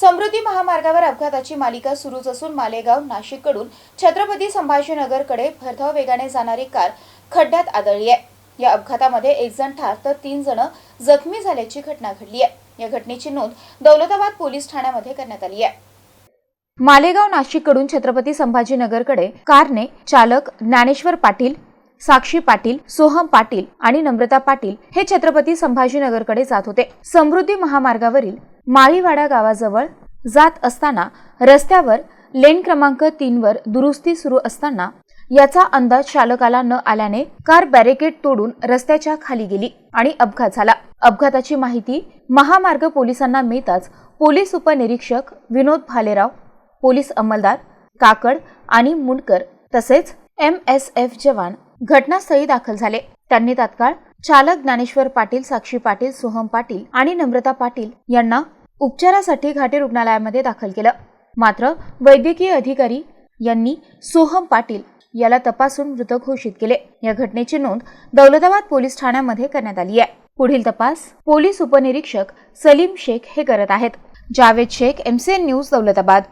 समृद्धी महामार्गावर अपघाताची मालिका सुरूच असून मालेगाव नाशिककडून छत्रपती संभाजीनगरकडे भरधाव वेगाने जाणारी कार खड्ड्यात आदळली आहे. या अपघातामध्ये एक जण ठार तर तीन जण जखमी झाल्याची घटना घडली आहे. या घटनेची नोंद दौलताबाद पोलीस ठाण्यामध्ये करण्यात आली आहे. मालेगाव नाशिककडून छत्रपती संभाजीनगरकडे कारने चालक ज्ञानेश्वर पाटील साक्षी पाटील सोहम पाटील आणि नम्रता पाटील हे छत्रपती संभाजीनगरकडे जात होते. समृद्धी महामार्गावरील माळीवाडा गावाजवळ जात असताना रस्त्यावर लेन क्रमांक तीन वर दुरुस्ती सुरू असताना याचा अंदाज चालकाला न आल्याने कार बॅरिकेड तोडून रस्त्याच्या खाली गेली आणि अपघात झाला. अपघाताची माहिती महामार्ग पोलिसांना मिळताच पोलीस उपनिरीक्षक विनोद भालेराव पोलीस अंमलदार काकड आणि मुंडकर तसेच एम एस एफ जवान घटनास्थळी दाखल झाले. त्यांनी तात्काळ चालक ज्ञानेश्वर पाटील साक्षी पाटील सोहम पाटील आणि नम्रता पाटील यांना उपचारासाठी घाटी रुग्णालयामध्ये दाखल केलं. मात्र वैद्यकीय अधिकारी यांनी सोहम पाटील याला तपासून मृत घोषित केले. या घटनेची नोंद दौलताबाद पोलीस ठाण्यामध्ये करण्यात आली आहे. पुढील तपास पोलीस उपनिरीक्षक सलीम शेख हे करत आहेत. Javed Shaikh MCN news Daulatabad.